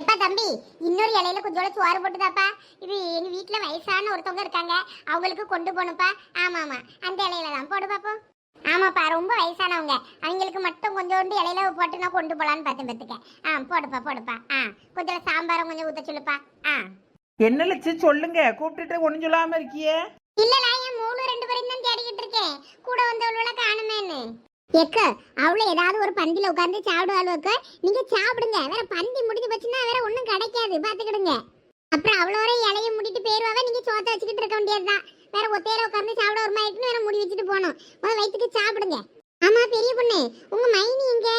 தம்பி இன்னொரு இலையில கொஞ்சோட சோறு போட்டுதாப்பா. இது எங்க வீட்ல வயசான ஒருத்தவங்க இருக்காங்க. அவங்களுக்கு கொண்டு போகணும்ப்பா. ஆமா ஆமா. அந்த இலையில தான் போடு பாப்போம் ஆமாப்பா ரொம்ப வயசானவங்க. அவங்களுக்கு மட்டும் கொஞ்சோண்டு இலையில போட்டு நான் கொண்டு போலான்னு பார்த்தேன் பார்த்துக்க. ஆ போடுப்பா போடுப்பா. ஆ கொஞ்சம் சாம்பாரம் கொஞ்சம் ஊத்த சொல்லுப்பா. ஆ. என்ன லட்சு சொல்லுங்க. கூப்பிட்டுட்டு ஒன்றும் சொல்லாம இருக்கியே? இல்லடா என் மூணு ரெண்டு பேரும் தான் தேடிக்கிட்டு இருக்கேன். கூட வந்தவளோட காணுமேன்னு. எக்க அவள ஏதாவது ஒரு பந்தில உட்கார்ந்து சாப்பிடுவாளுவக்க நீங்க சாப்பிடுங்க. வேற பந்தி முடிஞ்சு போச்சுன்னா வேற ஒண்ணும் கிடைக்காது. பாத்துக்கிடுங்க அப்புறம் அவ்வளோ இலைய முடிட்டு போயிருவாவ நீங்க சோத்த வச்சுக்கிட்டு இருக்க வேண்டியதுதான். வேற ஒத்தையில உட்கார்ந்து சாப்பிட ஒரு மாயிட்டுன்னு வேற முடி வச்சுட்டு போகணும். முதல்ல வயிற்றுக்கு சாப்பிடுங்க. ஆமா பெரிய பொண்ணு உங்க மைனி இங்க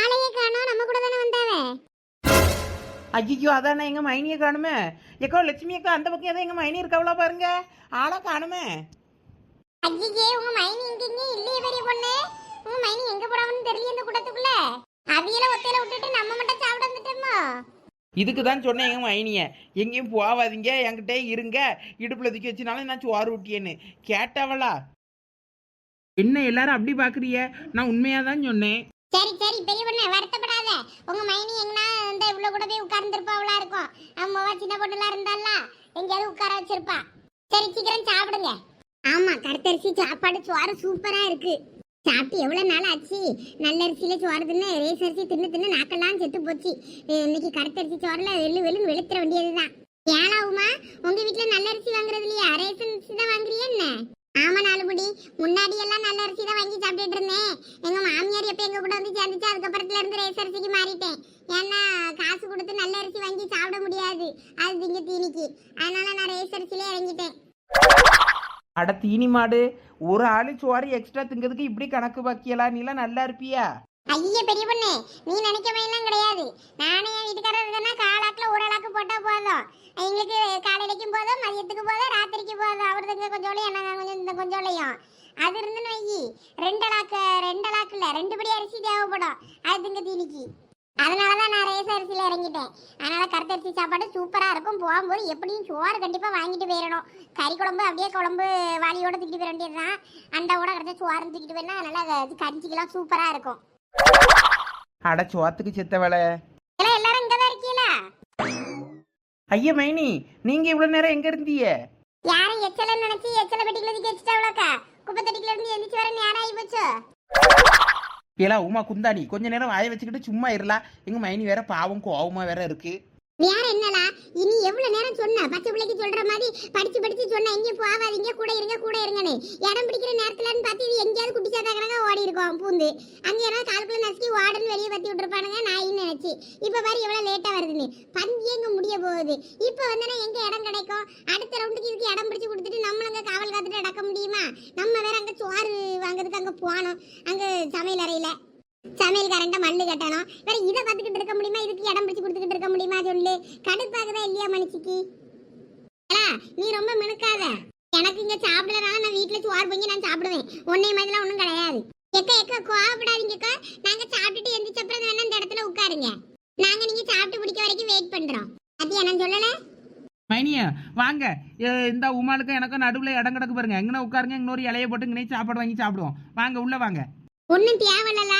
ஆளையே காணோம். நம்ம கூட தானே வந்தாவே ஐயோ அதானே எங்க மைனியை காணுமே? எக்கோ லட்சுமி அக்கா அந்த பக்கம் எதாவது எங்க மைனி இருக்காவளா பாருங்க. ஆளா காணுமே. ஐயே உங்க மைனி இங்க இல்லையே பெரிய பொண்ணு. உங்க மைனி எங்க போறாங்கன்னு தெரியல இந்த கூட்டத்துக்குள்ள. அவியல ஒத்தையில விட்டுட்டு நம்ம மட்டும் சாப்பிட வந்துட்டோமோ? இதுக்கு தான் சொன்னேன் எங்க மைனிய. எங்கேயும் போவாதீங்க என்கிட்ட இருங்க. இடுப்புல தூக்கி வச்சுனாலும் நான் சோறு ஊட்டியேன்னு. கேட்டவளா? என்ன எல்லாரும் அப்படி பாக்குறிய நான் உண்மையா தான் சொன்னேன். சரி சரி பெரிய பொண்ணு வருத்தப்படாத. உங்க மைனி எங்கன்னா இந்த இவ்வளவு கூட போய் உட்கார்ந்துருப்பாவளா இருக்கும். அம்மாவா சின்ன பொண்ணுலாம் இருந்தால எங்கேயாவது உட்கார வச்சிருப்பா. சரி சீக்கிரம் சாப்பிடுங்க. ஆமா கருத்தரிசி சாப்பாடு சோறு சூப்பரா இருக்கு. சாப்பிட்டு எவ்வளவு நாள் ஆச்சு? நல்ல அரிசியில் சோறு தின்னு ரேஸ் அரிசி தின்னு தின்னு நாக்கெல்லாம் செத்து போச்சு. இன்னைக்கு இன்னைக்கு கருத்தரிசி சோறில் வெள்ளு வெளும் வெளுத்துற வேண்டியதுதான். ஏழாவுமா உங்க வீட்டுல நல்ல அரிசி வாங்குறது இல்லையா? ரேஷன் அரிசி தான் வாங்குறியா என்ன? ஆமா நாலுபடி முன்னாடி எல்லாம் நல்ல அரிசி தான் வாங்கி சாப்பிட்டுட்டு இருந்தேன். எங்க மாமியார் எப்போ எங்க கூட வந்து சேர்ந்துச்சு அதுக்கப்புறத்துல இருந்து ரேஸ் அரிசிக்கு மாறிட்டேன். ஏன்னா காசு கொடுத்து நல்ல அரிசி வாங்கி சாப்பிட முடியாது. அது திங்க தீனிக்கு. அதனால நான் ரேஸ் அரிசியிலே இறங்கிட்டேன். அட தீனி மாடு ஒரு ஆளு சோறு எக்ஸ்ட்ரா திங்கிறதுக்கு இப்படி கணக்கு பாக்கியலா நீலாம் நல்லா இருப்பியா? ஐய பெரிய பொண்ணு நீ நினைக்க மாதிரிலாம் கிடையாது. நானே என் வீட்டுக்காரர் இருக்கேன்னா காலாக்கில் ஒரு ஆளாக்கு போட்டால் போதும். எங்களுக்கு காலையிலைக்கும் போதும் மதியத்துக்கு போதும் ராத்திரிக்கு போதும். அவருதுங்க கொஞ்சோளையும் என்ன கொஞ்சம் இந்த கொஞ்சோளையும் அது இருந்துன்னு வையி. ரெண்டு அளாக்கு ரெண்டு அளாக்கு இல்லை ரெண்டு படி அரிசி தேவைப்படும். அது திங்க தீனிக்கு. அதனாலதான் நான் ரேஸ் அரிசியில இறங்கிட்டேன். அதனால கருத்தரிசி சாப்பாடு சூப்பரா இருக்கும். போகும்போது எப்படியும் சோறு கண்டிப்பா வாங்கிட்டு போயிடணும். கறி குழம்பு அப்படியே குழம்பு வாளியோட தூக்கிட்டு போயிட வேண்டியதுதான். அண்டாவோட கிடைச்ச சோறு தூக்கிட்டு போயினா நல்லா கஞ்சிக்கெல்லாம் சூப்பரா இருக்கும். அட சோத்துக்கு செத்த வேலை. எல்லாம் எல்லாரும் இங்கதான் இருக்கீங்களா ஐயா மைனி நீங்க இவ்வளவு நேரம் எங்க இருந்தீங்க? யாரும் எச்சல நினைச்சு எச்சல பெட்டிக்குள்ள தூக்கி வச்சுட்டாவளாக்கா குப்பை தட்டிக்குள்ள இருந்து எந்திரிச்சு வர நேரம் ஆகி போச்சு. ஏலா உமா குந்தாணி கொஞ்ச நேரம் வாய வச்சுக்கிட்டு சும்மா இருலாம் எங்க மைனி வேற பாவம் கோவமா வேற இருக்கு. வேற என்னலா இனி எவ்வளவு நேரம் சொன்ன? பச்சை பிள்ளைக்கு சொல்ற மாதிரி படிச்சு படிச்சு சொன்ன. எங்கேயும் போவாதீங்க கூட இருங்க கூட இருங்கன்னு. இடம் பிடிக்கிற நேரத்துலன்னு பார்த்து இது எங்கேயாவது குட்டி சாத்தா ஓடி இருக்கும் பூந்து. அங்க யாராவது காலத்துல நசுக்கி ஓடன்னு வெளியே பத்தி விட்டுருப்பானுங்க நான் நினைச்சு. இப்ப பாரு எவ்வளவு லேட்டா வருதுன்னு. பந்தி எங்க முடிய போகுது? இப்ப வந்தனா எங்க இடம் கிடைக்கும்? அடுத்த ரவுண்டுக்கு இதுக்கு இடம் பிடிச்சு கொடுத்துட்டு நம்மள அங்க காவல் காத்துட்டு நடக்க முடியுமா? நம்ம வேற அங்க சோறு வாங்குறதுக்கு அங்க போனோம் அங்க சமையல் அறையில. சமையல்காரன்ட்ட மல்லு கட்டணும் வேற இதை பார்த்துக்கிட்டு இருக்க முடியுமா? இதுக்கு இடம் பிடிச்சு கொடுத்துக்கிட்டு இருக்க முடியுமா சொல்லு. கடுப்பாகுதா இல்லையா மனுஷிக்கு? நீ ரொம்ப மினுக்காத. எனக்கு இங்க சாப்பிடலனால நான் வீட்டுல சோறு பொங்கி நான் சாப்பிடுவேன். உன்னை மாதிரிலாம் ஒண்ணும் கிடையாது. எக்க எக்க கோவப்படாதீங்கக்கா. நாங்க சாப்பிட்டுட்டு எந்திரிச்ச அப்புறம் வேணா இந்த இடத்துல உட்காருங்க. நாங்க நீங்க சாப்பிட்டு பிடிக்க வரைக்கும் வெயிட் பண்றோம். அது என்ன சொல்லல? மைனியா வாங்க. இந்த உமாளுக்கும் எனக்கும் நடுவுல இடம் கிடக்கு பாருங்க. எங்கன உட்காருங்க இன்னொரு இலைய போட்டு இங்கே சாப்பாடு வாங்கி சாப்பிடுவோம். வாங்க உள்ள வாங்க. ஒன்றும் தேவையில்லல?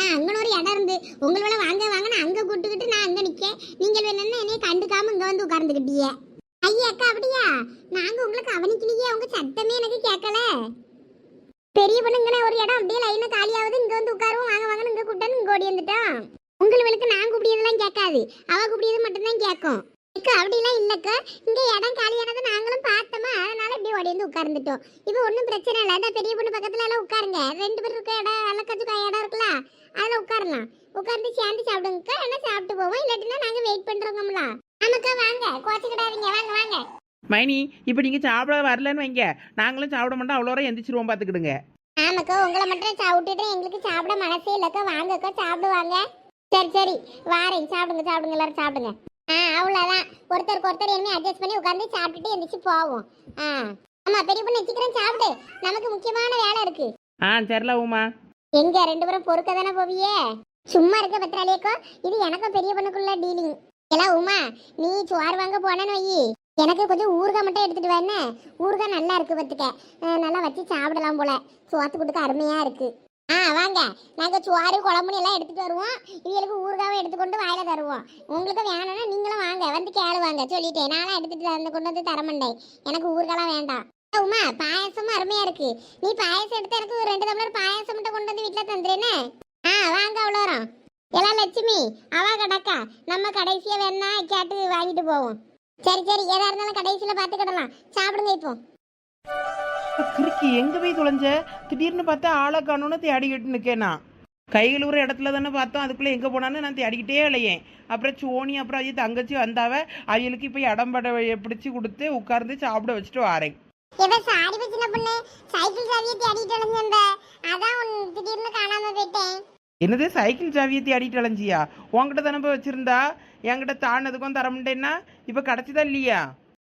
நான் அங்கே ஒரு இடம் இருந்து. உங்களோட வாங்க வாங்க நான் அங்கே கூட்டுக்கிட்டு நான் அங்க நிக்கேன். நீங்கள் வேணும்னா என்னைய கண்டுக்காம இங்க வந்து உட்கார்ந்துக்கிட்டீங்க. ஐயா அக்கா அப்படியா? நாங்க உங்களை கவனிக்கலையே உங்க சத்தமே எனக்கு கேட்கல. பெரிய பொண்ணுங்கன ஒரு இடம் அப்படியே லைனா காலியாவது இங்க வந்து உட்காருவோம் வாங்க வாங்கன்னு இங்க கூட்டன்னு இங்கே ஓடி வந்துட்டோம். உங்களுக்கு நான் கூப்பிடியதெல்லாம் கேட்காது. அவ கூப்பிடியது மட்டும்தான் கேட்கும். அக்கா அப்படிலாம் இல்லக்கா. இங்க இடம் காலியானது நாங்களும் பார்த்தோமா. அதனால இப்படி ஓடி வந்து உட்கார்ந்துட்டோம். இப்போ ஒன்றும் பிரச்சனை இல்லை. இந்த பெரிய பொண்ணு பக்கத்துல எல்லாம் உட்காருங்க. ரெண்டு பேர் இருக்க இடம் அல்லக்கச்சு இடம் இருக்குல்ல அதுல உட்காரலாம். உட்கார்ந்து சேர்ந்து சாப்பிடுங்கக்கா என்ன சாப்பிட்டு போவோம்? இல்லாட்டினா நாங்க வெயிட் பண்றோங்கம்ல. ஆமாக்கா வாங்க. கோச்சிக்கிடாதீங்க. வாங்க வாங்க. மைனி இப்போ நீங்க சாப்பிட வரலன்னு வைங்க. நாங்களும் சாப்பிட மாட்டோம். அவ்வளோ எந்திரிச்சிருவோம் பார்த்துக்கிடுங்க ஆமாக்கா உங்களை மட்டும் சாப்பிட்டுட்டு எங்களுக்கு சாப்பிட மனசே இல்லக்கா. வாங்கக்கா சாப்பிடுவாங்க. சரி சரி. வாரேன். சாப்பிடுங்க சாப்பிடுங்க. எல்லாரும் சாப்பிடுங்க. ஆ அவ்வளோதான் ஒருத்தருக்கு ஒருத்தர் என்ன அட்ஜஸ்ட் பண்ணி உட்காந்து சாப்பிட்டுட்டு எந்திரிச்சு போவோம். ஆ. ஆமா பெரிய பொண்ணு சீக்கிரம் சாப்பிடு. நமக்கு முக்கியமான வேலை இருக்கு. ஆ சரில உமா. எங்க ரெண்டு பேரும் பொறுக்க தானே போவியே? சும்மா இருக்க பத்திராளியக்கோ இது எனக்கும் பெரிய பொண்ணுக்குள்ள டீலிங் எல்லாம் உமா நீ சோறு வாங்க போனேன்னு வையி எனக்கு கொஞ்சம் ஊறுகாய் மட்டும் எடுத்துட்டு வரேன்னு ஊறுகாய் நல்லா இருக்கு பத்துக்க நல்லா வச்சு சாப்பிடலாம் போல. சோத்து கொடுக்க அருமையா இருக்கு. ஆ வாங்க. நாங்கள் சுவாறு குழம்புனி எல்லாம் எடுத்துட்டு வருவோம். இவங்களுக்கு ஊறுகாவும் எடுத்துக்கொண்டு வாயில தருவோம். உங்களுக்கு வேணும்னா நீங்களும் வாங்க. வந்து கேளுவாங்க. சொல்லிட்டேன். நானும் எடுத்துட்டு வந்து கொண்டு வந்து தரமாட்டேன். எனக்கு ஊருக்கெல்லாம் வேண்டாம். உமா பாயசமும் அருமையா இருக்கு. நீ பாயசம் எடுத்து எனக்கு ஒரு ரெண்டு டம்ளர் பாயசம் மட்டும் கொண்டு வந்து வீட்டில் தந்துடுறேன்னு ஆ வாங்க அவ்வளோ வரும் எல்லாம் லட்சுமி அவா கடக்கா. நம்ம கடைசியாக வேணா கேட்டு வாங்கிட்டு போவோம். சரி சரி. எதா இருந்தாலும் கடைசியில் பார்த்துக்கிடலாம் சாப்பிடுங்க இப்போ. கிறுக்கி எங்க போய் தொலைஞ்ச? திடீர்னு பார்த்தா ஆளை காணும்னு தேடிக்கிட்டு நிக்கேனா கைகள் ஒரு இடத்துல தானே பார்த்தோம். அதுக்குள்ள எங்க போனான்னு நான் தேடிக்கிட்டே இல்லையேன் அப்புறம் சோனி அப்புறம் அஜய் தங்கச்சி வந்தாவ அவங்களுக்கு இப்போ இடம் பட பிடிச்சி கொடுத்து உட்கார்ந்து சாப்பிட வச்சுட்டு வாரேன். என்னது சைக்கிள் சாவியை தேடிட்டு அலைஞ்சியா? உன்கிட்ட தானே போய் வச்சிருந்தா? என்கிட்ட தானதுக்கும் தர முடியேன்னா இப்போ கிடச்சிதா இல்லையா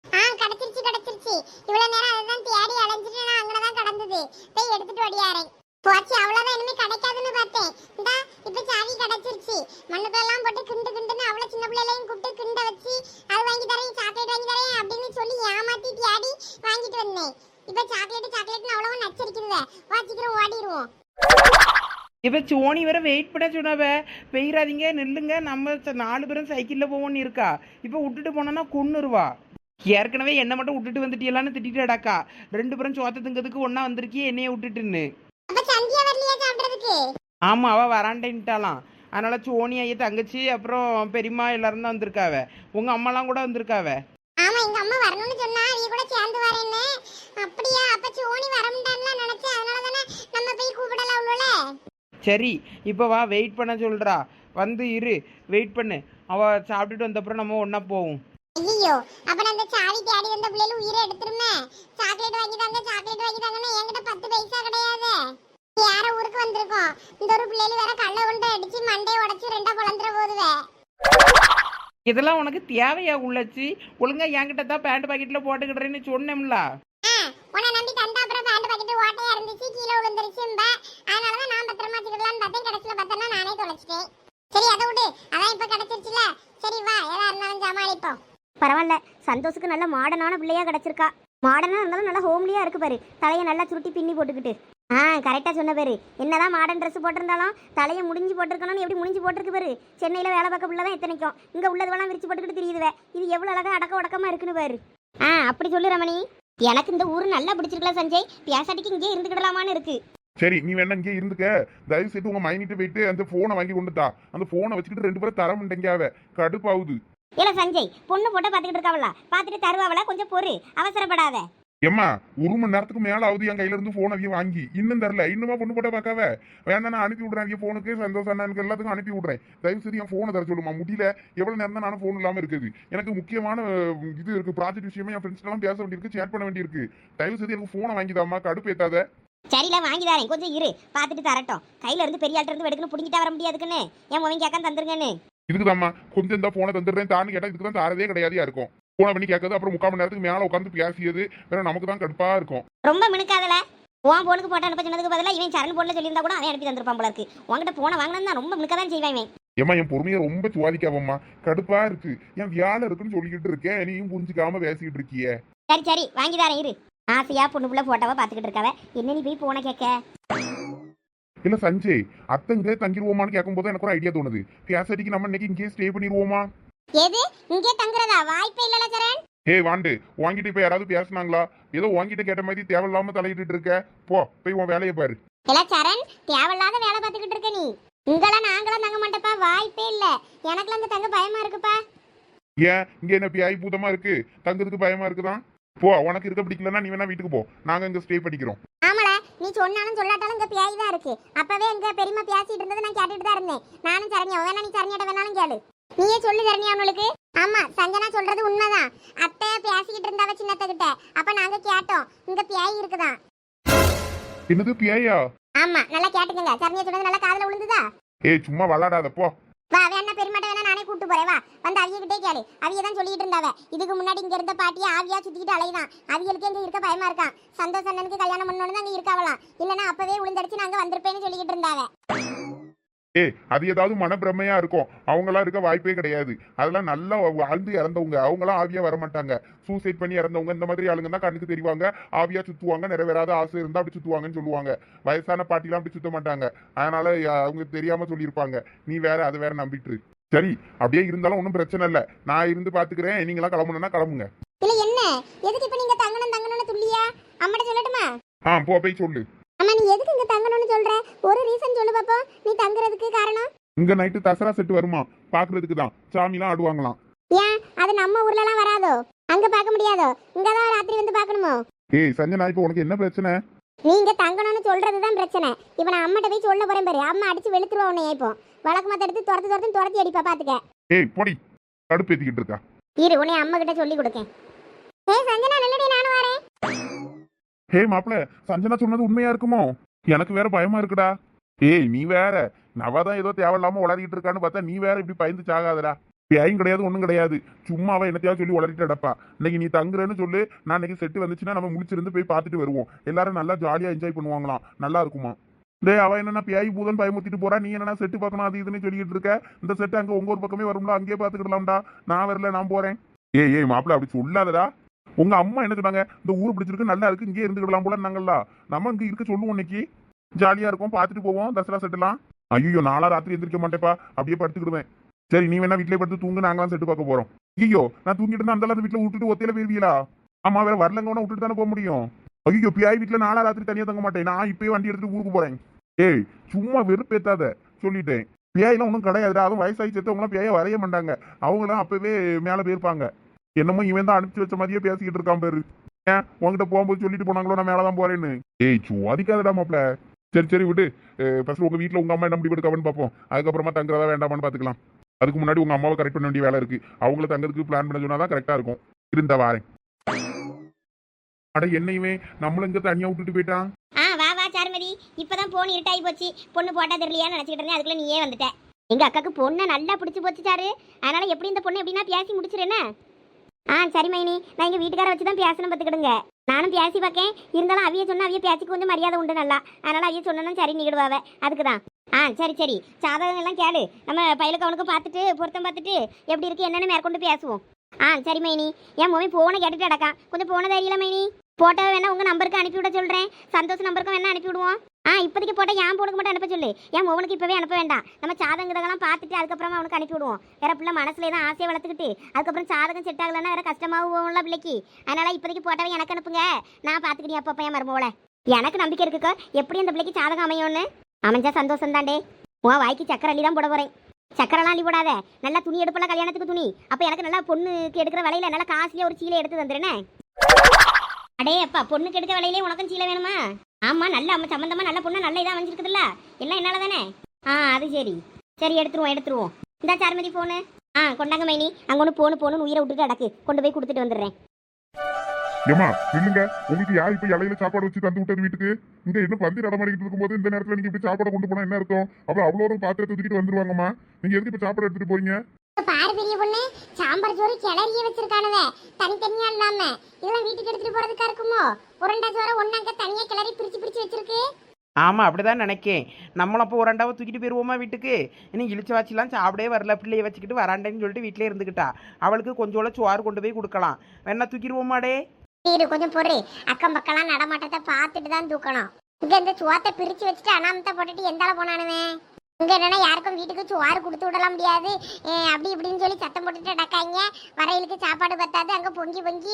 ஆ கிடைச்சிருச்சு கிடைச்சிருச்சு இவ்வளவு நேரம் அதுதான் தேடி அலைஞ்சிட்டு நான் அங்கதான் கடந்தது போய் எடுத்துட்டு ஓடியாரேன் போச்சு அவ்வளவுதான் இனிமே கிடைக்காதுன்னு பார்த்தேன் இந்தா இப்ப சாவி கிடைச்சிருச்சு மண்ணுக்கெல்லாம் போட்டு கிண்டு கிண்டுன்னு அவ்வளவு சின்ன பிள்ளைகளையும் கூப்பிட்டு கிண்ட வச்சு அது வாங்கி தரேன் சாக்லேட் வாங்கி தரேன் அப்படின்னு சொல்லி ஏமாத்தி தேடி வாங்கிட்டு வந்தேன் இப்ப சாக்லேட் சாக்லேட்னு அவ்வளவு நச்சரிக்குதுவே வா சீக்கிரம் ஓடிடுவோம் இப்போ சோனி வேற வெயிட் பண்ண சொன்னாவ. பெய்யாதீங்க நில்லுங்க. நம்ம நாலு பேரும் சைக்கிளில் போவோம்னு இருக்கா. இப்போ விட்டுட்டு போனோன்னா கொன்னுருவா. ஏற்கனவே என்னை மட்டும் விட்டுட்டு வந்துட்டியலான்னு திட்டிட்டாடாக்கா ரெண்டு பேரும் சோத்த திங்கிறதுக்கு ஒன்றா வந்திருக்கியே என்னைய விட்டுட்டுன்னு. ஆமாம் அவள் வரான்டேன்ட்டாலாம் அதனால சோனி ஐயா தங்கச்சி அப்புறம் பெரியம்மா எல்லாரும் தான் வந்திருக்காவ. உங்கள் அம்மாலாம் கூட வந்திருக்காவ? ஆமா எங்க அம்மா வரணும்னு சொன்னா அவங்க கூட சேர்ந்து வரேன்னு. அப்படியா? அப்ப சோனி வரமுண்டான்னு நினைச்சேன் அதனால தானே நம்ம போய் கூப்பிடலாம் உள்ளல சரி இப்போ வா வெயிட் பண்ண சொல்கிறா வந்து இரு வெயிட் பண்ணு. அவள் சாப்பிட்டுட்டு வந்தப்புறம் நம்ம ஒன்றா போவோம். ஐயோ அப்ப அந்த சாவி தேடி வந்த பிள்ளைல உயிரை எடுத்துருமே? சாக்லேட் வாங்கி தாங்க சாக்லேட் வாங்கி தாங்கன்னு என்கிட்ட பத்து பைசா கிடையாது. யார ஊருக்கு வந்திருக்கோம். இந்த ஒரு பிள்ளைல வேற கள்ள உண்டை அடிச்சு மண்டையை உடைச்சு ரெண்டா குழந்துற போதுவே இதெல்லாம் உனக்கு தேவையா உள்ளச்சு? ஒழுங்கா என்கிட்ட தான் பேண்ட் பாக்கெட்டில் போட்டுக்கிடுறேன்னு சொன்னேன்ல உன்னை நம்பி தந்தா அப்புறம் பேண்ட் பாக்கெட் ஓட்டையா இருந்துச்சு கீழே விழுந்துருச்சும்பா. வச்சுக்கலாம்னு பார்த்தனா நானே தொலைச்சிட்டேன். சரி அதை விடு. அதான் இப்ப கிடைச்சிருச்சுல. சரி வா. எதா இருந்தாலும் சமாளிப்போம். பரவாயில்ல. சந்தோஷுக்கு நல்ல மாடர்னான பிள்ளையா கிடைச்சிருக்கா. மாடர்னா இருந்தாலும் நல்லா ஹோம்லியா இருக்கு பாரு. தலையை நல்லா சுருட்டி பின்னி போட்டுக்கிட்டு. ஆ கரெக்டா சொன்ன பாரு. என்னதான் மாடர்ன் ட்ரெஸ் போட்டிருந்தாலும் தலையை முடிஞ்சு போட்டிருக்கணும்னு எப்படி முடிஞ்சு போட்டிருக்கு பாரு. சென்னையில வேலை பார்க்க பிள்ளை தான் எத்தனைக்கும். இங்க உள்ளதுவெல்லாம் விரிச்சு போட்டுக்கிட்டு தெரியுதுவே. இது எவ்வளவு அழகா அடக்க உடக்கமா இருக்குன்னு பாரு. ஆ அப்படி சொல்லு ரமணி. எனக்கு இந்த ஊர் நல்லா பிடிச்சிருக்கலாம் சஞ்சய். பியாசாட்டிக்கு இங்கே இருந்துக்கிடலாமான்னு இருக்கு. சரி நீ வேணா இங்கே இருந்துக்க. தயவு செய்து உங்க மைனிட்டு போயிட்டு அந்த போனை வாங்கி கொண்டு தா அந்த போனை வச்சுக்கிட்டு ரெண்டு பேரும் தர முடியங்காவ கடுப்பாவுது இல்ல சஞ்சய் பொண்ணு போட்டோ பார்த்துக்கிட்டு இருக்காவளா? பார்த்துட்டு தருவாவளா? கொஞ்சம் பொறு. அவசரப்படாத. ஏம்மா ஒரு மணி நேரத்துக்கு மேல ஆகுது என் கையில இருந்து போன் அதிகம் வாங்கி. இன்னும் தரல. இன்னுமா பொண்ணு போட்ட பார்க்காவ வேணா நான் அனுப்பி விடுறேன். என் போனுக்கு சந்தோஷம் அண்ணனுக்கு எல்லாத்துக்கும் அனுப்பி விடுறேன். தயவு செய்து என் போனை தர சொல்லுமா முடியல. எவ்வளவு நேரம் தான் நானும் போன் இல்லாம இருக்குது. எனக்கு முக்கியமான இது இருக்கு. ப்ராஜெக்ட் விஷயமா என் ஃப்ரெண்ட்ஸ் எல்லாம் பேச வேண்டியிருக்கு ஷேர் பண்ண வேண்டியிருக்கு. தயவு செய்து எனக்கு போனை வாங்கிதாம்மா. கடுப்பு ஏத்தாத. சரில வாங்கி தரேன். கொஞ்சம் இரு. பார்த்துட்டு தரட்டும். கையில இருந்து பெரிய ஆள்கிட்ட இருந்து எடுக்கணும் பிடிக்கிட்டா வர முடியாதுக்குன்னு. என் மொபைல் கேட்க தந்துருங்கன்னு. இதுக்குதாம்மா கொஞ்சம் இந்த போனை தந்துடுறேன். தான்னு கேட்டா இதுக்கு தான் தாரதே கிடையாதியா இருக்கும். போனை பண்ணி கேட்கறது அப்புறம் முக்கால் மணி நேரத்துக்கு மேல உட்காந்து பேசியது வேற நமக்கு தான் கடுப்பா இருக்கும். ரொம்ப மினுக்காதல. உன் போனுக்கு போட்டு அனுப்ப சொன்னதுக்கு பதிலா இவன் சரண் போன்ல சொல்லியிருந்தா கூட அவன் அனுப்பி தந்திருப்பான் போல இருக்கு. உன்கிட்ட போன வாங்கினா ரொம்ப மினுக்க தான் செய்வான் இவன். ஏம்மா என் பொறுமையை ரொம்ப சுவாதிக்காவம்மா கடுப்பா இருக்கு. என் வியாழ இருக்குன்னு சொல்லிக்கிட்டு இருக்கேன். நீயும் புரிஞ்சுக்காம பேசிக்கிட்டு இருக்கியே. சரி சரி. வாங்கி தரேன் இரு. ஆசையா பொண்ணு புள்ள போட்டோவை பார்த்துக்கிட்டு இருக்காவ. என்ன நீ போய் போன கேட்க? இல்ல சஞ்சய் அத்தை இங்கே தங்கிடுவோமான்னு கேட்கும்போது எனக்கு ஒரு ஐடியா தோணுது. பேசடிக்கு நம்ம இன்னைக்கு இங்கேயே ஸ்டே பண்ணிடுவோமா எது? இங்கே தங்குறதா? வாய்ப்பே இல்லல சரண். ஏய் வாண்டு வாங்கிட்டு இப்ப யாராவது பேசுனாங்களா? ஏதோ வாங்கிட்ட கேட்ட மாதிரி தேவையில்லாம தலையிட்டு இருக்க. போ போய் உன் வேலையை பாரு. இல்ல சரண் தேவையில்லாத வேலை பார்த்துக்கிட்டு இருக்க நீ. இங்கெல்லாம் நாங்களாம் தங்க மாட்டேப்பா வாய்ப்பே இல்ல. எனக்குலாம் அங்க தங்க பயமா இருக்குப்பா. ஏன்? இங்க என்ன பியாய் பூதமா இருக்கு? தங்குறதுக்கு பயமா இருக்குதான் போ உனக்கு இருக்க பிடிக்கலன்னா நீ வேணா வீட்டுக்கு போ. நாங்க இங்க ஸ்டே பண்ணிக்கிறோம். ஆமாடா நீ சொன்னாலும் சொல்லாட்டாலும் இங்க பியாய் தான் இருக்கு. அப்பவே இங்க பெரியமா பேசிட்டு இருந்தது நான் கேட்டுட்டு தான் இருந்தேன். நானும் சரண்யா வேணா நீ சரண்யாட்ட வேணாலும் கேளு. நீயே சொல்லு சரண்யா அவனுக்கு. ஆமா சஞ்சனா சொல்றது உண்மைதான். அத்தை பேசிக்கிட்டு இருந்தாவ சின்னத்த கிட்ட அப்ப நாங்க கேட்டோம். இங்க பியாய் இருக்குதான் என்னது பியாயா? ஆமா நல்லா கேட்டுக்கங்க. சரண்யா சொன்னது நல்லா காதுல விழுந்துதா? ஏய் சும்மா விளாடாத போ வா வேணா பெருமாட்ட வேணா நானே கூட்டு போறேன் வா. வந்து அவியகிட்டே கேளு. அவிய தான் சொல்லிட்டு இருந்தாவ. இதுக்கு முன்னாடி இங்க இருந்த பாட்டியை ஆவியா சுத்திக்கிட்டு அலைதான். அவியலுக்கு இங்க இருக்க பயமா இருக்கான் சந்தோஷ் அண்ணனுக்கு கல்யாணம் பண்ணணும்னு அங்க இருக்காவலாம் இல்லனா அப்பவே உளுந்தடிச்சு நாங்க வந்திருப்பேன்னு சொல்லிக்கிட்டு இருந்தாவ. ஏய் அது ஏதாவது மனப்பிரமையா இருக்கும். அவங்களாம் இருக்க வாய்ப்பே கிடையாது. அதெல்லாம் நல்லா வாழ்ந்து இறந்தவங்க. அவங்களாம் ஆவியா வர மாட்டாங்க சூசைட் பண்ணி இறந்தவங்க இந்த மாதிரி ஆளுங்க தான் கண்ணுக்கு தெரிவாங்க. ஆவியா சுத்துவாங்க. நிறைவேறாத ஆசை இருந்தா அப்படி சுத்துவாங்கன்னு சொல்லுவாங்க. வயசான பாட்டிலாம் அப்படி சுத்த மாட்டாங்க. அதனால அவங்க தெரியாம சொல்லியிருப்பாங்க. நீ வேற அதை வேற நம்பிட்டு சரி அப்படியே இருந்தாலும் ஒன்றும் பிரச்சனை இல்லை. நான் இருந்து பாத்துக்கிறேன். நீங்களாம் கிளம்பணும்னா கிளம்புங்க. இல்ல என்ன? எதுக்கு இப்ப நீங்க தங்கணும் தங்கணும்னு துள்ளியா? அம்மாட்ட சொல்லட்டுமா? ஆ போ போய் சொல்லு. அம்மா நீ எதுக்கு இங்க தங்கணும்னு சொல்ற? ஒரு ரீசன் சொல்லு பாப்போம் நீ தங்குறதுக்கு காரணம்? இங்க நைட்டு தசரா செட்டு வருமா? பாக்குறதுக்கு தான். சாமிலாம் ஆடுவாங்களாம். ஏன்? அது நம்ம ஊர்ல எல்லாம் வராதோ? அங்க பார்க்க முடியாதோ? இங்கதான் ராத்திரி வந்து பார்க்கணுமோ ஏய் சஞ்சனா இப்போ உனக்கு என்ன பிரச்சனை? நீங்க தங்கணும்னு சொல்றதுதான் பிரச்சனை. இப்ப நான் அம்மாட்ட போய் சொல்ல போறேன் பாரு. அம்மா அடிச்சு வெளுத்துருவா உன்னை இப்போ. வழக்கு மாத்த எடுத்து துரத்து துரத்து துரத்தி அடிப்பா பாத்துக்க. ஏய் பொடி. கடுப்பேத்திக்கிட்டு இருக்கா? இரு உன்னை அம்மா கிட்ட சொல்லி கொடுக்கேன். ஏய் சஞ்சனா நில்லடி நானும் வரேன். ஹே மாப்பிள சஞ்சனா சொன்னது உண்மையா இருக்குமோ? எனக்கு வேற பயமா இருக்குடா. ஏய் நீ வேற. நவதான் ஏதோ தேவையில்லாம உளறிட்டு இருக்கான்னு பார்த்தா நீ வேற இப்படி பயந்து சாகாதடா பேயும் கிடையாது ஒண்ணும் கிடையாது. சும்மா அவன் என்னத்தையாவது சொல்லி உளறிட்டு அடப்பா இன்னைக்கு நீ தங்குறேன்னு சொல்லு. நான் இன்னைக்கு செட்டு வந்துச்சுன்னா நம்ம முடிச்சிருந்து போய் பார்த்துட்டு வருவோம். எல்லாரும் நல்லா ஜாலியா என்ஜாய் பண்ணுவாங்களாம். நல்லா இருக்குமா? டேய் அவ என்னன்னா பியாயி பூதன் பயமுத்திட்டு போறா. நீ என்னன்னா செட்டு பார்க்கணும்? அது இதுன்னு சொல்லிட்டு இருக்க. இந்த செட்டு அங்க உங்க ஒரு பக்கமே வரும்ல அங்கேயே பாத்துக்கிடலாம்டா நான் வரல நான் போறேன். ஏய் ஏய் மாப்பிள அப்படி சொல்லாதடா. உங்க அம்மா என்ன சொன்னாங்க? இந்த ஊர் பிடிச்சிருக்கு நல்லா இருக்கு இங்கே இருந்துக்கிடலாம் போல நாங்கள்ல நம்ம இங்க இருக்க சொல்லுவோம் இன்னைக்கு. ஜாலியா இருக்கும் பார்த்துட்டு போவோம் தசரா செட்டுலாம். ஐயோ நாளா ராத்திரி எந்திரிக்க மாட்டேப்பா. அப்படியே படுத்துக்கிடுவேன். சரி நீ வேணா வீட்லயே படுத்து தூங்கு நாங்களாம் செட்டு பார்க்க போறோம். ஐயோ நான் தூங்கிட்டு இருந்தா அந்த வீட்டுல விட்டுட்டு ஒத்தையில போயிருவீங்களா ஆமா வேற வரலங்க விட்டுட்டு தானே போக முடியும். ஐயோ பியாய் வீட்டில் நாளா ராத்திரி தனியாக தங்க மாட்டேன். நான் இப்பயே வண்டி எடுத்துட்டு ஊருக்கு போறேன். ஏய் சும்மா வெறுப்பேத்தாத சொல்லிட்டேன். பியாயெல்லாம் ஒன்றும் கிடையாது அதுவும் வயசாகி செத்தவங்களாம் பியாய வரைய மாட்டாங்க. அவங்களாம் அப்பவே மேலே போயிருப்பாங்க. என்னமோ இவன் தான் அனுப்பிச்சு வச்ச மாதிரியே பேசிக்கிட்டு இருக்கான் பேரு. ஏன்? உங்ககிட்ட போகும்போது சொல்லிட்டு போனாங்களோ நான் மேலே தான் போறேன்னு. ஏய் சுவாதிக்காதடா மாப்ள சரி சரி விடு. ஃபர்ஸ்ட் உங்கள் வீட்டில் உங்க அம்மா என்ன முடிவு எடுக்காமன்னு பார்ப்போம் அதுக்கப்புறமா தங்குறதா வேண்டாமான்னு பார்த்துக்கலாம் அதுக்கு முன்னாடி உங்க அம்மாவை கரெக்ட் பண்ண வேண்டிய வேலை இருக்குது அவங்கள தங்கறதுக்கு பிளான் பண்ண சொன்னால் தான் கரெக்டாக இருக்கும். இருந்த வாரேன். அட என்னையுமே நம்மள இங்க தனியா விட்டுட்டு போயிட்டான் ஆ வா வா சாருமதி. இப்பதான் போன் இருட்டாகி போச்சு. பொண்ணு போட்டா தெரியலையான்னு நினைச்சிட்டு இருந்தேன். அதுக்குள்ள நீயே வந்துட்ட. எங்க அக்காக்கு பொண்ணை நல்லா பிடிச்சி போச்சு சாரு. அதனால எப்படி இந்த பொண்ணு எப்படின்னா பேசி முடிச்சிருஎன்ன ஆ சரி மைனி. நான் எங்க வீட்டுக்கார வச்சு தான் பேசணும் பார்த்துக்கிடுங்க. நானும் பேசி பார்க்கேன். இருந்தாலும் அவிய சொன்னா அவிய பேச்சுக்கு கொஞ்சம் மரியாதை உண்டு நல்லா. அதனால அவிய சொன்னா சரி நீடுவாவ அதுக்கு தான் ஆ சரி சரி. சாதகம் எல்லாம் கேளு. நம்ம பயிலுக்கு அவனுக்கு பார்த்துட்டு பொருத்தம் பார்த்துட்டு எப்படி இருக்கு என்னன்னு மேற்கொண்டு பேசுவோம். ஆ சரி மைனி. என் மொபைல் போனை கேட்டுட்டு அடக்கான் கொஞ்சம் போன தெரியல மைனி? போட்டோ வேணா உங்க நம்பருக்கு அனுப்பி விட சொல்றேன். சந்தோஷ் நம்பருக்கும் வேணா அனுப்பி விடுவோம். ஆ இப்போதைக்கு போட்டால் என் போனுக்கு மட்டும் அனுப்ப சொல்லு. என் மோவனுக்கு இப்பவே அனுப்ப வேண்டாம். நம்ம சாதகங்கதெல்லாம் பார்த்துட்டு அதுக்கப்புறமா அவனுக்கு அனுப்பி விடுவோம். வேற பிள்ளை மனசுல தான் ஆசையை வளர்த்துக்கிட்டு அதுக்கப்புறம் சாதகம் செட் ஆகலன்னா வேற கஷ்டமாகவும் போகும்ல பிள்ளைக்கு. அதனால இப்போதைக்கு போட்டோவை எனக்கு அனுப்புங்க. நான் பார்த்துக்கிட்டேன் அப்பப்போ என் மருமோல எனக்கு நம்பிக்கை இருக்குக்கோ. எப்படி அந்த பிள்ளைக்கு சாதகம் அமையும்னு? அமைஞ்சா சந்தோஷம் தாண்டே உன் வாய்க்கு சக்கரை அள்ளி தான் போட போறேன். சக்கரெல்லாம் அள்ளி போடாத. நல்லா துணி எடுப்பல கல்யாணத்துக்கு துணி. அப்போ எனக்கு நல்லா பொண்ணுக்கு எடுக்கிற விலையில நல்லா காசுலேயே ஒரு சீலை எடுத்து தந்துடுனே அடே அப்பா பொண்ணு எடுக்க வேலையிலே உனக்கும் சீலை வேணுமா? ஆமா நல்ல அம்மா சம்பந்தமா நல்ல பொண்ணு நல்ல இதாக அமைஞ்சிருக்குதுல்ல எல்லாம் என்னால தானே? ஆ அது சரி. சரி எடுத்துருவோம் எடுத்துருவோம். இந்த சார்மதி போனு ஆ கொண்டாங்க மைனி. அங்க ஒன்று போனு போகணும்னு உயிரை விட்டுட்டு அடக்கு. கொண்டு போய் கொடுத்துட்டு வந்துடுறேன். ஏமா நில்லுங்க. உங்களுக்கு யார் இப்போ இலையில சாப்பாடு வச்சு தந்து விட்டது வீட்டுக்கு? இங்க இன்னும் பந்தி நடமாடிக்கிட்டு இருக்கும்போது இந்த நேரத்தில் நீங்க இப்படி சாப்பாடு கொண்டு போனா என்ன அர்த்தம்? அப்புறம் அவ்வளோ ஒரு பாத்திரத்தை தூக்கிட்டு வந்துருவாங்கம்மா. நீங்க எதுக்கு இப்போ சாப்பாடு எடுத்துட்டு போறீங்க? பாரு பெரிய பொண்ணு சாம்பார் சோறு கிளறிய வச்சிருக்கானுவ. தனித்தனியா இல்லாம. இதெல்லாம் வீட்டுக்கு எடுத்துட்டு போறதுக்கா இருக்குமோ? உருண்டை சோற ஒன்னாங்க தனியா கிளறி பிரிச்சு பிரிச்சு வச்சிருக்கு. ஆமாம் அப்படிதான் நினைக்கேன். நம்மளும் அப்போ ஒரு தூக்கிட்டு போயிடுவோமா வீட்டுக்கு? இன்னும் இழிச்ச வாச்சிலாம் சாப்பிடவே வரல பிள்ளைய வச்சுக்கிட்டு வராண்டேன்னு சொல்லிட்டு வீட்டிலே இருந்துக்கிட்டா அவளுக்கு கொஞ்சோட சோறு கொண்டு போய் கொடுக்கலாம். வேணா தூக்கிடுவோமாடே இரு கொஞ்சம் பொறு. அக்கம் பக்கம்லாம் நடமாட்டத்தை பார்த்துட்டு தான் தூக்கணும். இங்க இந்த சோத்தை பிரிச்சு வச்சுட்டு அனாமத்தை போட்டுட்டு எந்தால போனானுவே? இங்க என்னன்னா யாருக்கும் வீட்டுக்கு சோறு கொடுத்து விடலாம் முடியாது. அப்படி இப்படின்னு சொல்லி சத்தம் போட்டுட்டு அடக்காங்க வரையிலுக்கு சாப்பாடு பத்தாது. அங்க பொங்கி பொங்கி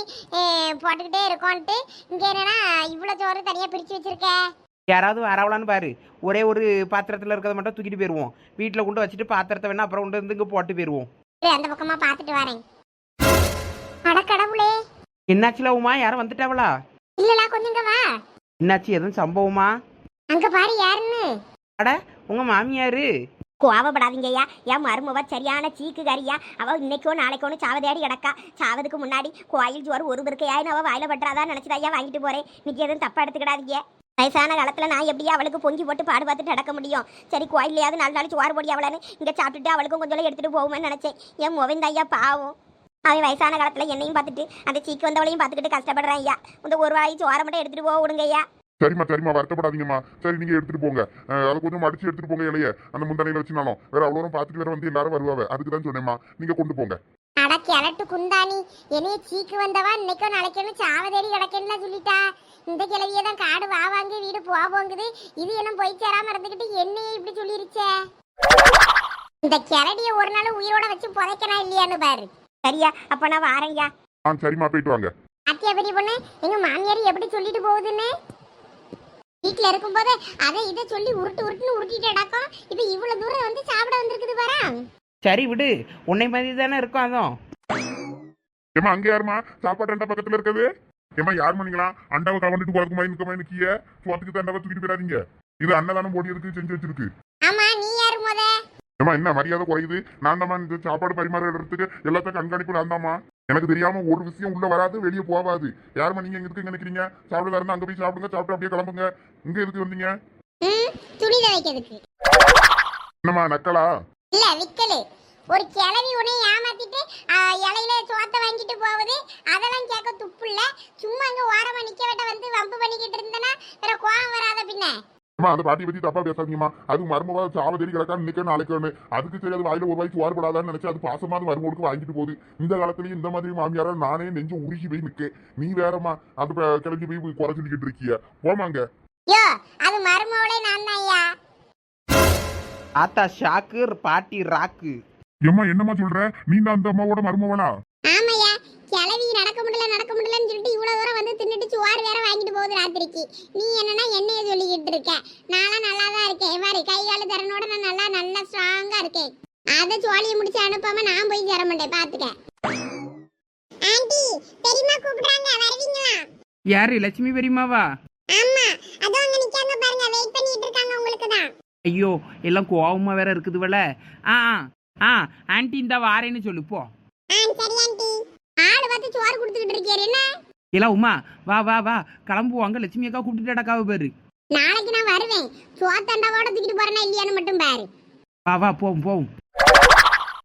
போட்டுக்கிட்டே இருக்கோன்ட்டு. இங்க என்னன்னா இவ்வளவு சோறு தனியா பிரிச்சு வச்சிருக்க? யாராவது வரவலான்னு பாரு. ஒரே ஒரு பாத்திரத்தில் இருக்கிறத மட்டும் தூக்கிட்டு போயிடுவோம் வீட்டில் கொண்டு வச்சுட்டு பாத்திரத்தை வேணா அப்புறம் கொண்டு வந்து இங்கே போட்டு போயிடுவோம் அந்த பக்கமா பார்த்துட்டு வரேன். அடக்கடவுளே என்னாச்சுல உமா? யாரும் வந்துட்டாவளா? இல்லடா கொஞ்சம் இங்க வா. என்னாச்சு? எதுவும் சம்பவமா? அங்க பாரு யாருன்னு. அட உங்கள் மாமியார். கோவப்படாதீங்க ஐயா என் மருமவ சரியான சீக்கு கறியா அவ இன்னைக்கோ நாளைக்கோன்னு சாவதேடி கிடக்கா. சாவதுக்கு முன்னாடி கோயில் ஜோறு ஒரு இருக்கையாயின்னு அவ வாயில பட்டுறாதான் நினைச்சதா ஐயா வாங்கிட்டு போறேன். இன்னைக்கு எதுவும் தப்பா எடுத்துக்கிடாதீங்க. வயசான காலத்துல நான் எப்படியா அவளுக்கு பொங்கி போட்டு பாடு பார்த்துட்டு நடக்க முடியும்? சரி கோயிலையாவது நாலு நாள் சோறு போடி அவளான்னு இங்க சாப்பிட்டுட்டு அவளுக்கும் கொஞ்சம் எடுத்துட்டு போவோம்னு நினைச்சேன். என் முவந்த ஐயா பாவம். அவன் வயசான காலத்துல என்னையும் பார்த்துட்டு அந்த சீக்கு வந்தவளையும் பார்த்துக்கிட்டு கஷ்டப்படுறான் ஐயா இந்த ஒரு வாய் சோறை மட்டும் எடுத்துட்டு போக விடுங்க ஐயா சரிம்மா சரிம்மா வருத்தப்படாதீங்கம்மா. சரி நீங்க எடுத்துட்டு போங்க. அதை கொஞ்சம் மடிச்சு எடுத்துட்டு போங்க இலைய. அந்த முந்தனையில வச்சுனாலும். வேற அவ்வளோ பார்த்துட்டு வேற வந்து எல்லாரும் வருவாங்க அதுக்கு தான் சொன்னேம்மா. நீங்க கொண்டு போங்க. அட கிழட்டு குந்தாணி. என்னைய சீக்கு வந்தவா? இன்னைக்கோ நாளைக்கோ சாவதேடி கிடக்கேன்னு சொல்லிட்டா. இந்த கிழவிய தான் காடு வா வாங்கு வீடு போ போங்குது இது என்ன போய் சேராம இருந்துகிட்டு என்னையே இப்படி சொல்லிருச்சே? இந்த கிளடிய ஒரு நாள் உயிரோட வச்சு புதைக்கணும் இல்லையான்னு பாரு. சரியா? அப்ப நான் வாரேன்யா. ஆ சரிம்மா போயிட்டு வாங்க. அத்தியா பெரிய பொண்ணு எங்க மாமியார் எப்படி சொல்லிட்டு போகுதுன்னு? வீட்டுல இருக்கும்போது அதை இதை சொல்லி உருட்டு உருட்டுன்னு உருட்டிட்டு அடக்கம் இப்ப இவ்வளவு தூரம் வந்து சாப்பிட வந்திருக்குது பாரா. சரி விடு. உன்னை மாதிரி தானே இருக்கும் அதுவும் ஏமா அங்க யாருமா சாப்பாடு அண்டா பக்கத்துல இருக்குது? ஏமா யார் பண்ணீங்களா அண்டாவை கவர்ந்துட்டு போறதுக்கு நிற்கமா நிக்கிய? சோத்துக்கு தண்டாவை தூக்கிட்டு போயிடாதீங்க. இது அன்னதானம் போடியதுக்கு செஞ்சு வச்சிருக்கு. ஆமா நீ யாரு முத? ஏமா என்ன மரியாதை குறையுது? நான் தான் இந்த சாப்பாடு பரிமாறுறதுக்கு எல்லாத்தையும் கண்காணிப்பு நான் தாம்மா. எனக்கு தெரியாம ஒரு விஷயம் உள்ள வராது வெளியே போகாது யாருமா நீங்க எங்க இருக்கு நினைக்கிறீங்க சாப்பிட இருந்தா அங்க போய் சாப்பிடுங்க சாப்பிட்டு அப்படியே கிளம்புங்க. இங்க எதுக்கு வந்தீங்க? துணி துவைக்கிறதுக்கு. என்னம்மா நக்கலா? இல்ல விக்கலு. ஒரு கிளவி உன்னை ஏமாத்திட்டு இலையில சோத்தை வாங்கிட்டு போகுது. அதெல்லாம் கேட்க துப்பு இல்ல. சும்மா அங்க ஓரமா நிக்க விட்ட வந்து வம்பு பண்ணிக்கிட்டு இருந்தனா வேற கோவம் வராத பின்ன. அம்மா அந்த பாட்டியை பத்தி தப்பா பேசாதீங்கம்மா. அது மருமவா சாவ தேடி கிடக்கான்னு நிக்க நாளைக்கு அதுக்கு சரி அது வாயில ஒரு வாய்க்கு வாரப்படாதான்னு நினைச்சு அது பாசமா அது மருமகளுக்கு வாங்கிட்டு போகுது. இந்த காலத்துலயும் இந்த மாதிரி மாமியாரா நானே நெஞ்சு உருகி போய் நிக்க நீ வேறம்மா அது கிளம்பி போய் குறை சொல்லிக்கிட்டு இருக்கிய? போமாங்க அது மருமவளே நான் ஆத்தா ஷாக்கு பாட்டி ராக்கு ஏம்மா என்னம்மா சொல்ற? நீ தான் அந்த அம்மாவோட மருமவனா நடக்க முடியல நடக்க முடியலன்னு சொல்லிட்டு இவ்வளவு தூரம் வந்து தின்னுட்டு சுவார் வேற வாங்கிட்டு போகுது ராத்திரிக்கு. நீ என்னன்னா என்னைய சொல்லிக்கிட்டு இருக்க. நான்லாம் நல்லா தான் இருக்கேன். மாதிரி கை கால திறனோட நான் நல்லா நல்லா ஸ்ட்ராங்கா இருக்கேன். அதை சோழியை முடிச்சு அனுப்பாம நான் போய் தர மாட்டேன். பாத்துக்க. ஆண்டி பெரியம்மா கூப்பிடுறாங்க. வருவீங்களா? யாரு? லட்சுமி பெரியம்மாவா? ஆமா. அதோ அங்க நிக்காங்க பாருங்க. வெயிட் பண்ணிட்டு இருக்காங்க உங்களுக்கு தான். ஐயோ எல்லாம் கோவமா வேற இருக்குதுவல ஆ ஆ, ஆ ஆன்ட்டி இந்த வாரேன்னு சொல்லு போ. ஆ சரி ஆண்டி. பார்த்து சோறு கொடுத்துக்கிட்டு இருக்கியாரு என்ன? எல்லாம் உமா வா வா வா. கிளம்புவாங்க லட்சுமி அக்கா கூப்பிட்டுட்டு அடக்காவ பேரு. நாளைக்கு நான் வருவேன். சோத்தண்டாவோட தூக்கிட்டு போறேனா இல்லையான்னு மட்டும் பாரு. வா வா போவோம் போவோம்.